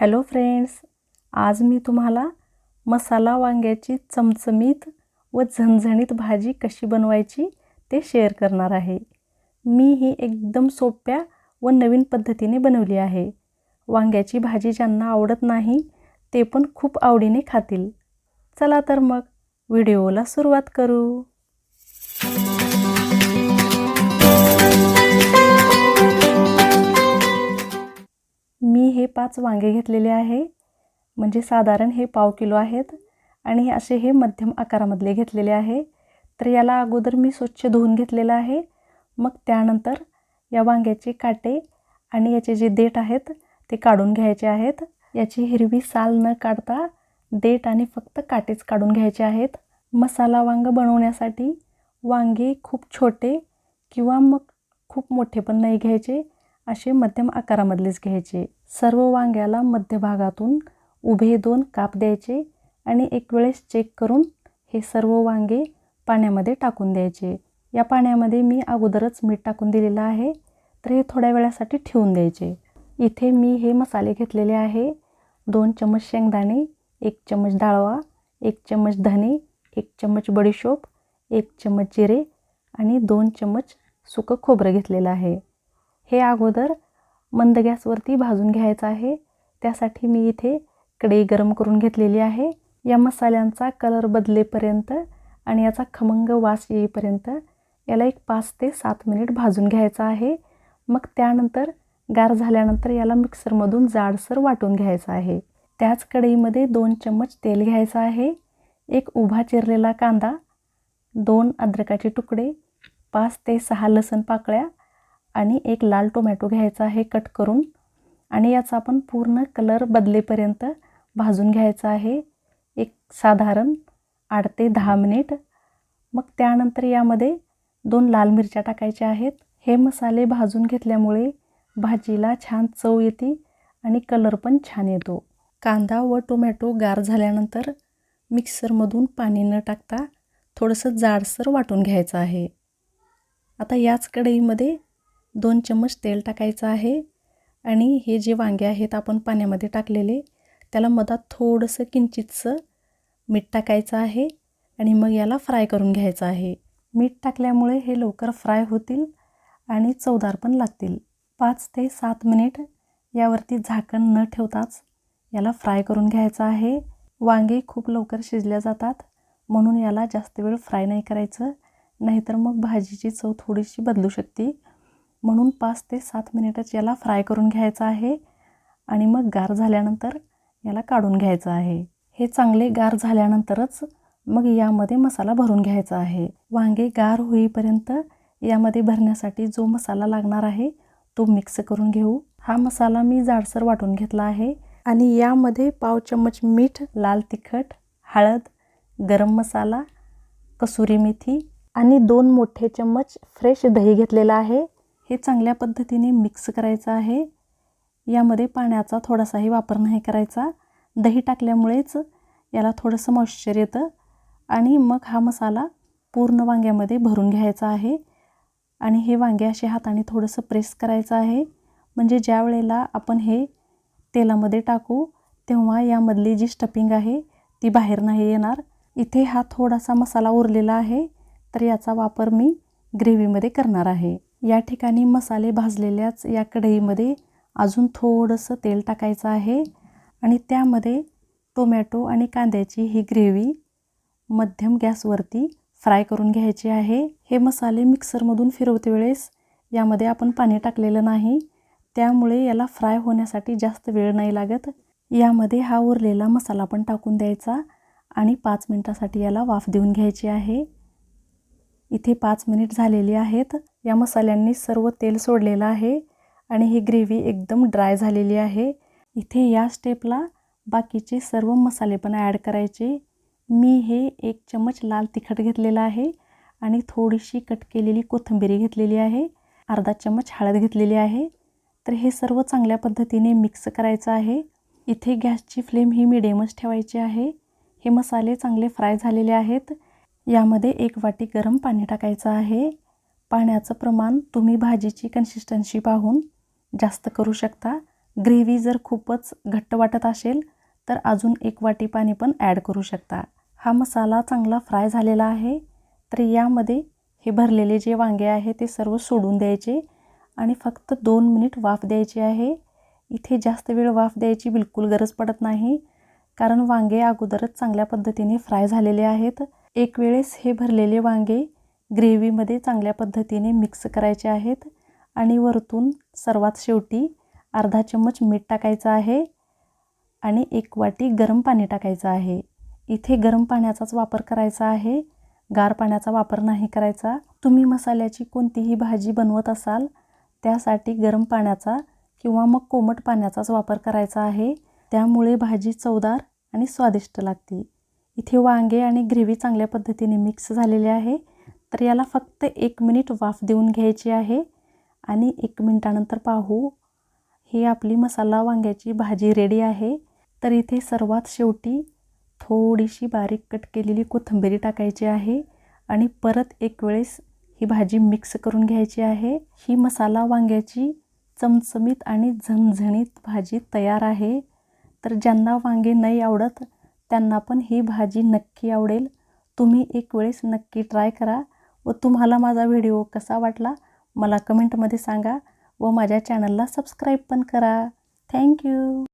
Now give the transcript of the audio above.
Hello friends आज मी तुम्हाला मसाला वांग्याची चमचमीत व झणझणीत भाजी कशी बनवायची ते शेअर करणार आहे. मी ही एकदम सोप्या व नवीन पद्धतीने बनवली आहे. वांग्याची भाजी ज्यांना आवडत नाही ते पण खूप आवडीने खातील. चला तर मग व्हिडिओला सुरुवात करू. पाच वांगे घेतलेले आहे. म्हणजे साधारण हे पाव किलो आहेत. आणि असे हे मध्यम आकारामधले घेतलेले आहे. तर याला अगोदर मी स्वच्छ धुवून घेतलेलं आहे. मग त्यानंतर या वांग्याचे काटे आणि याचे जे देठ आहेत ते काढून घ्यायचे आहेत. याची हिरवी साल न काढता देठ आणि फक्त काटेच काढून घ्यायचे आहेत. मसाला वांग बनवण्यासाठी वांगे खूप छोटे किंवा मग खूप मोठे पण नाही घ्यायचे. असे मध्यम आकारामधलेच घ्यायचे. सर्व वांग्याला मध्यभागातून उभे दोन काप द्यायचे आणि एक वेळेस चेक करून हे सर्व वांगे पाण्यामध्ये टाकून द्यायचे. या पाण्यामध्ये मी अगोदरच मीठ टाकून दिलेलं आहे तर हे थोड्या वेळासाठी ठेवून द्यायचे. इथे मी हे मसाले घेतलेले आहे. दोन चम्मच शेंगदाणे एक चम्मच डाळवा एक चम्मच धने एक चम्मच बडीशोप एक चम्मच जिरे आणि दोन चम्मच सुकं खोबरं घेतलेलं आहे. हे अगोदर मंद गॅसवरती भाजून घ्यायचं आहे. त्यासाठी मी इथे कढई गरम करून घेतलेली आहे. या मसाल्यांचा कलर बदलेपर्यंत आणि याचा खमंग वास येईपर्यंत याला एक पाच ते सात मिनिट भाजून घ्यायचं आहे. मग त्यानंतर गार झाल्यानंतर याला मिक्सरमधून जाडसर वाटून घ्यायचं आहे. त्याच कढईमध्ये दोन चम्मच तेल घ्यायचं आहे. एक उभा चिरलेला कांदा दोन अद्रकाचे तुकडे पाच ते सहा लसण पाकळ्या आणि एक लाल टोमॅटो घ्यायचा आहे कट करून. आणि याचा आपण पूर्ण कलर बदलेपर्यंत भाजून घ्यायचा आहे. एक साधारण आठ ते दहा मिनिट. मग त्यानंतर यामध्ये दोन लाल मिरच्या टाकायच्या आहेत. हे मसाले भाजून घेतल्यामुळे भाजीला छान चव येते आणि कलर पण छान येतो. कांदा व टोमॅटो गार झाल्यानंतर मिक्सरमधून पाणी न टाकता थोडंसं जाडसर वाटून घ्यायचं आहे. आता याच कढईमध्ये दोन चम्मच तेल टाकायचं आहे आणि हे जे वांगे आहेत आपण पाण्यामध्ये टाकलेले त्याला मधात थोडंसं किंचितचं मीठ टाकायचं आहे आणि मग याला फ्राय करून घ्यायचं आहे. मीठ टाकल्यामुळे हे लवकर फ्राय होतील आणि चवदार पण लागतील. पाच ते सात मिनिट यावरती झाकण न ठेवताच याला फ्राय करून घ्यायचं आहे. वांगे खूप लवकर शिजल्या जातात म्हणून याला जास्त वेळ फ्राय नाही करायचं नाहीतर मग भाजीची चव थोडीशी बदलू शकते. म्हणून पाच ते सात मिनिटच याला फ्राय करून घ्यायचं आहे आणि मग गार झाल्यानंतर याला काढून घ्यायचं आहे. हे चांगले गार झाल्यानंतरच मग यामध्ये मसाला भरून घ्यायचा आहे. वांगे गार होईपर्यंत यामध्ये भरण्यासाठी जो मसाला लागणार आहे तो मिक्स करून घेऊ. हा मसाला मी जाडसर वाटून घेतला आहे आणि यामध्ये पाव चम्मच मीठ लाल तिखट हळद गरम मसाला कसुरी मेथी आणि दोन मोठे चम्मच फ्रेश दही घेतलेला आहे. हे चांगल्या पद्धतीने मिक्स करायचं आहे. यामध्ये पाण्याचा थोडासाही वापर नाही करायचा. दही टाकल्यामुळेच याला थोडंसं मॉइश्चर येतं आणि मग हा मसाला पूर्ण वांग्यामध्ये भरून घ्यायचा आहे. आणि हे वांगे असे हाताने थोडंसं प्रेस करायचं आहे. म्हणजे ज्या वेळेला आपण हे तेलामध्ये टाकू तेव्हा यामधली जी स्टपिंग आहे ती बाहेर नाही येणार. इथे हा थोडासा मसाला उरलेला आहे. तर याचा वापर मी ग्रेव्हीमध्ये करणार आहे. या ठिकाणी मसाले भाजलेल्याच या कढईमध्ये अजून थोडंसं तेल टाकायचं आहे. आणि त्यामध्ये टोमॅटो आणि कांद्याची ही ग्रेव्ही मध्यम गॅसवरती फ्राय करून घ्यायची आहे. हे मसाले मिक्सरमधून फिरवते वेळेस यामध्ये आपण पाणी टाकलेलं नाही. त्यामुळे याला फ्राय होण्यासाठी जास्त वेळ नाही लागत. यामध्ये हा उरलेला मसाला पण टाकून द्यायचा आणि पाच मिनटासाठी याला वाफ देऊन घ्यायची आहे. इथे पाच मिनिट झालेली आहेत. या मसाल्यांनी सर्व तेल सोडलेलं आहे आणि ही ग्रेव्ही एकदम ड्राय झालेली आहे. इथे या स्टेपला बाकीचे सर्व मसाले पण ॲड करायचे. मी हे एक चमच लाल तिखट घेतलेलं आहे आणि थोडीशी कट केलेली कोथिंबिरी घेतलेली आहे. अर्धा चमच हळद घेतलेली आहे. तर हे सर्व चांगल्या पद्धतीने मिक्स करायचं आहे. इथे गॅसची फ्लेम ही मिडियमच ठेवायची आहे. हे मसाले चांगले फ्राय झालेले आहेत. यामध्ये एक वाटी गरम पाणी टाकायचं आहे. पाण्याचं प्रमाण तुम्ही भाजीची कन्सिस्टन्सी पाहून जास्त करू शकता. ग्रेव्ही जर खूपच घट्ट वाटत असेल तर अजून एक वाटी पाणी पण ॲड करू शकता. हा मसाला चांगला फ्राय झालेला आहे तर यामध्ये हे भरलेले जे वांगे आहे ते सर्व सोडून द्यायचे आणि फक्त दोन मिनिट वाफ द्यायची आहे. इथे जास्त वेळ वाफ द्यायची बिलकुल गरज पडत नाही कारण वांगे अगोदरच चांगल्या पद्धतीने फ्राय झालेले आहेत. एक वेळेस हे भरलेले वांगे ग्रेव्हीमध्ये चांगल्या पद्धतीने मिक्स करायचे आहेत आणि वरतून सर्वात शेवटी अर्धा चम्मच मीठ टाकायचं आहे आणि एक वाटी गरम पाणी टाकायचं आहे. इथे गरम पाण्याचाच वापर करायचा आहे. गार पाण्याचा वापर नाही करायचा. तुम्ही मसाल्याची कोणतीही भाजी बनवत असाल त्यासाठी गरम पाण्याचा किंवा मग कोमट पाण्याचाच वापर करायचा आहे. त्यामुळे भाजी चवदार आणि स्वादिष्ट लागते. इथे वांगे आणि ग्रेव्ही चांगल्या पद्धतीने मिक्स झालेले आहे. तर याला फक्त एक मिनिट वाफ देऊन घ्यायची आहे आणि एक मिनटानंतर पाहू. ही आपली मसाला वांग्याची भाजी रेडी आहे. तर इथे सर्वात शेवटी थोडीशी बारीक कट केलेली कोथिंबीरी टाकायची आहे आणि परत एक वेळेस ही भाजी मिक्स करून घ्यायची आहे. ही मसाला वांग्याची चमचमीत आणि झणझणीत भाजी तयार आहे. तर ज्यांना वांगे नाही आवडत त्यांना पण ही भाजी नक्की आवडेल. तुम्ही एक वेळेस नक्की ट्राय करा. व तुम्हाला माझा व्हिडिओ कसा वाटला मला कमेंटमध्ये सांगा व माझ्या चॅनलला सबस्क्राईब पण करा. थँक्यू.